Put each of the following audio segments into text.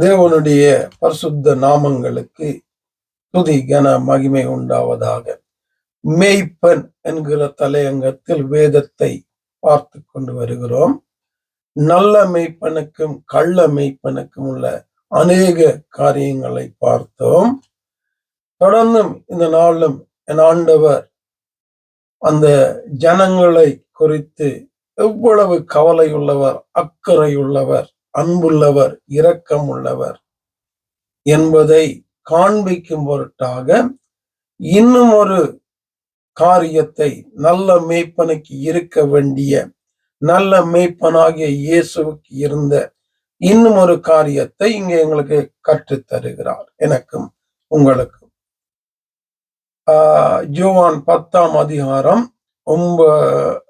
தேவனுடைய பரிசுத்த நாமங்களுக்கு துதி கன மகிமை உண்டாவதாக. மேய்ப்பன் என்கிற தலையங்கத்தில் வேதத்தை பார்த்து கொண்டு வருகிறோம். நல்ல மெய்ப்பனுக்கும் கள்ள மெய்ப்பனுக்கும் உள்ள அநேக காரியங்களை பார்த்தோம். தொடர்ந்தும் இந்த நாளும் என் ஆண்டவர் அந்த ஜனங்களை குறித்து எவ்வளவு கவலை உள்ளவர் அக்கறை உள்ளவர் அன்புள்ளவர் இரக்கம் உள்ளவர் என்பதை காண்பிக்கும் பொருட்டாக இன்னும் ஒரு காரியத்தை நல்ல மேய்ப்பனுக்கு இருக்க வேண்டிய நல்ல மேய்ப்பனாகிய இயேசுவுக்கு இருந்த இன்னும் ஒரு காரியத்தை இங்கே எங்களுக்கு கற்றுத் தருகிறார். எனக்கும் உங்களுக்கும். ஆஹ் ஜோவான் பத்தாம் அதிகாரம் ஒன்ப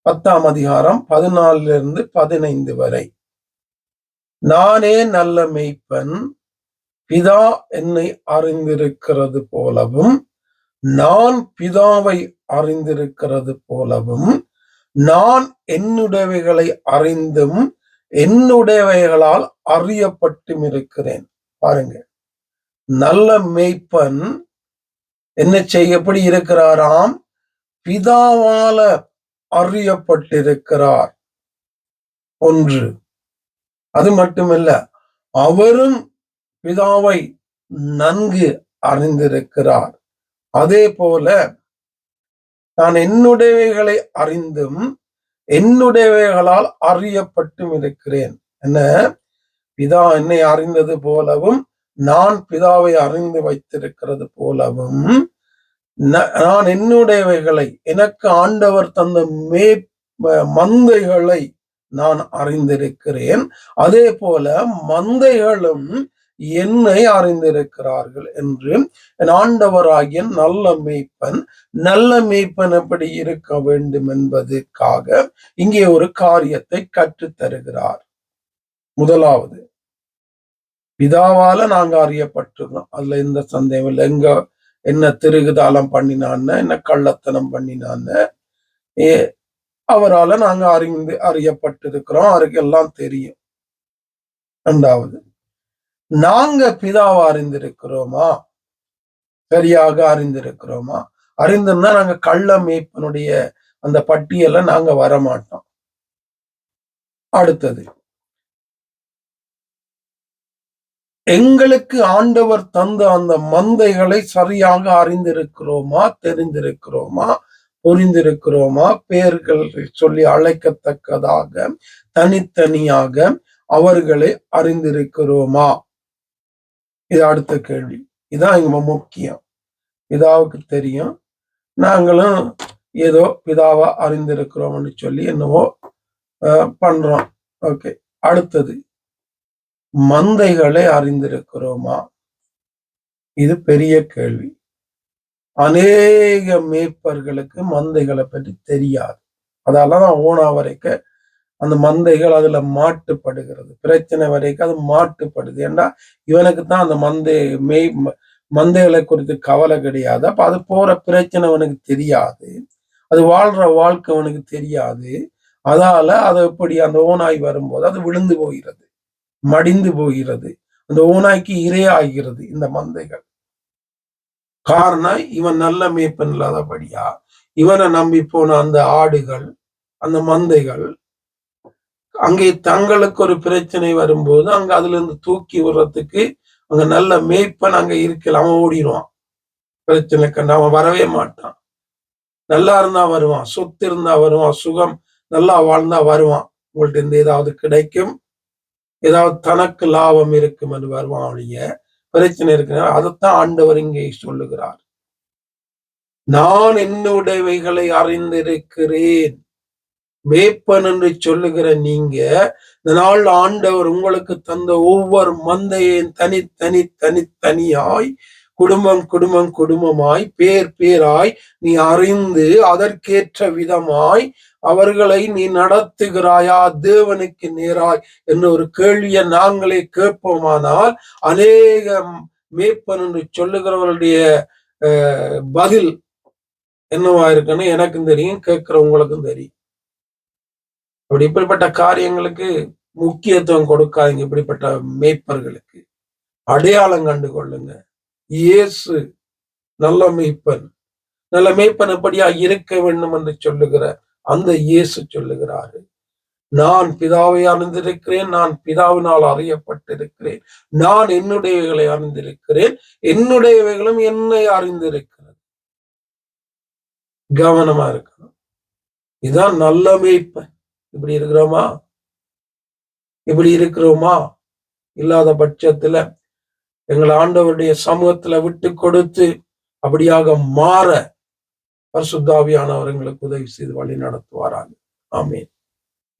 பத்தாம் அதிகாரம் பதினாலிருந்து இருந்து பதினைந்து வரை. நானே நல்ல மெய்ப்பன் பிதா என்னை அறிந்திருக்கிறது போலவும் நான் பிதாவை அறிந்திருக்கிறது போலவும் நான் என்னுடையவைகளை அறிந்தும் என்னுடையவைகளால் அறியப்பட்டும் இருக்கிறேன். பாருங்க. நல்ல மெய்ப்பன் என்ன செய்ய எப்படி இருக்கிறாராம்? பிதாவால அறியப்பட்டிருக்கிறார். ஒன்று. அது மட்டுமல்ல அவரும் பிதாவை நன்கு அறிந்திருக்கிறார். அதே போல நான் என்னுடையவைகளை அறிந்தும் என்னுடையவைகளால் அறியப்பட்டும் இருக்கிறேன். என்ன? பிதா என்னை அறிந்தது போலவும் நான் பிதாவை அறிந்து வைத்திருக்கிறது போலவும் நான் என்னுடையவைகளை எனக்கு ஆண்டவர் தந்த மே மந்தைகளை நான் அறிந்திருக்கிறேன். அதே போல மந்தைகளும் என்னை அறிந்திருக்கிறார்கள் என்று என் ஆண்டவராகிய நல்ல மேய்ப்பன் நல்ல மேய்ப்பன் எப்படி இருக்க வேண்டும் என்பதற்காக இங்கே ஒரு காரியத்தை கற்றுத் தருகிறார் முதலாவது பிதாவால நாங்க அறியப்பட்டிருக்கோம் அதுல எந்த சந்தேகம் இல்லை. எங்க என்ன திருகுதாலம் பண்ணினான்னு என்ன கள்ளத்தனம் பண்ணினான்னு அவரால் நாங்க அறிந்து அறியப்பட்டிருக்கிறோம். அவருக்கு எல்லாம் தெரியும். ரெண்டாவது நாங்க பிதாவை அறிந்திருக்கிறோமா? சரியாக அறிந்திருக்கிறோமா? அறிந்திருந்தா நாங்க கள்ள மேய்ப்பனுடைய அந்த பட்டியல நாங்க வரமாட்டோம். அடுத்தது எங்களுக்கு ஆண்டவர் தந்த அந்த மந்தைகளை சரியாக அறிந்திருக்கிறோமா? தெரிந்திருக்கிறோமா? புரிந்திருக்கிறோமா பெயர்கள் சொல்லி அழைக்கத்தக்கதாக தனித்தனியாக அவர்களை அறிந்திருக்கிறோமா? இது அடுத்த கேள்வி. இதான் இங்க முக்கியம். பிதாவுக்கு தெரியும். நாங்களும் ஏதோ பிதாவா அறிந்திருக்கிறோம்னு சொல்லி என்னவோ பண்றோம். ஓகே. அடுத்தது. மந்தைகளை அறிந்திருக்கிறோமா? இது பெரிய கேள்வி. அநேக மேய்ப்பர்களுக்கு மந்தைகளை பற்றி தெரியாது. அதாலதான் ஓனா வரைக்கும் அந்த மந்தைகள் அதுல மாட்டுப்படுகிறது. பிரச்சனை வரைக்கும் அது மாட்டுப்படுது. ஏன்னா இவனுக்கு தான் அந்த மந்தை மெய் மந்தைகளை குறித்து கவலை கிடையாது. அப்ப அது போற பிரச்சனை அவனுக்கு தெரியாது. அது வாழ்ற வாழ்க்கை அவனுக்கு தெரியாது. அதால அது எப்படி அந்த ஓனாய் வரும்போது அது விழுந்து போகிறது. மடிந்து போகிறது. அந்த ஓனாய்க்கு இரையாகிறது இந்த மந்தைகள். காரணம் இவன் நல்ல மேய்ப்பன் இல்லாதபடியா? இவனை நம்பி போன அந்த ஆடுகள் அந்த மந்தைகள் அங்கே தங்களுக்கு ஒரு பிரச்சனை வரும்போது அங்க அதுல இருந்து தூக்கி விடுறதுக்கு அங்க நல்ல மேய்ப்பன் அங்க இருக்கல அவன் ஓடிடுவான். பிரச்சனை கண்டு அவன் வரவே மாட்டான். நல்லா இருந்தா வருவான் சொத்து இருந்தா வருவான் சுகம் நல்லா வாழ்ந்தா வருவான். உங்கள்ட்ட இருந்து ஏதாவது கிடைக்கும்? ஏதாவது தனக்கு லாபம் இருக்கும் என்று வருவான் ஒழிய பிரச்சனை இருக்கிறார். அதைத்தான் ஆண்டவர் இங்கே சொல்லுகிறார். நான் என்னுடையவைகளை அறிந்திருக்கிறேன். மேப்பன் என்று சொல்லுகிற நீங்க இந்த நாள் ஆண்டவர் உங்களுக்கு தந்த ஒவ்வொரு மந்தையின் தனித்தனி தனித்தனியாய் குடும்பம் குடும்பம் குடும்பமாய் பேர் பேராய் நீ அறிந்து அதற்கேற்ற விதமாய் அவர்களை நீ நடத்துகிறாயா? தேவனுக்கு நேராய் என்ற ஒரு கேள்வியை நாங்களே கேட்போமானால் அநேக மேப்பன் என்று சொல்லுகிறவர்களுடைய பதில் என்னவா இருக்குன்னு எனக்கும் தெரியும் கேட்கிறவங்களுக்கும் தெரியும். அப்படி இப்படிப்பட்ட காரியங்களுக்கு முக்கியத்துவம் கொடுக்காதீங்க இப்படிப்பட்ட மேய்ப்பர்களுக்கு. அடையாளம் கண்டு கொள்ளுங்க இயேசு நல்ல மெய்ப்பன். நல்ல மேய்ப்பன் எப்படியா இருக்க வேண்டும் என்று சொல்லுகிற அந்த இயேசு சொல்லுகிறாரு. நான் பிதாவை அறிந்திருக்கிறேன் நான் பிதாவினால் அறியப்பட்டிருக்கிறேன் நான் என்னுடையவைகளை அறிந்திருக்கிறேன் என்னுடையவைகளும் என்னை அறிந்திருக்கிறது. கவனமா இருக்கணும். இதான் நல்ல மேய்ப்பன். இப்படி இருக்கிறோமா? இப்படி இருக்கிறோமா? இல்லாத பட்சத்துல எங்களை ஆண்டவருடைய சமூகத்துல விட்டு கொடுத்து அப்படியாக மாற பரிசுத்தாவியானவர் எங்களுக்கு உதவி செய்து வழி நடத்துவாராங்க ஆமீன்.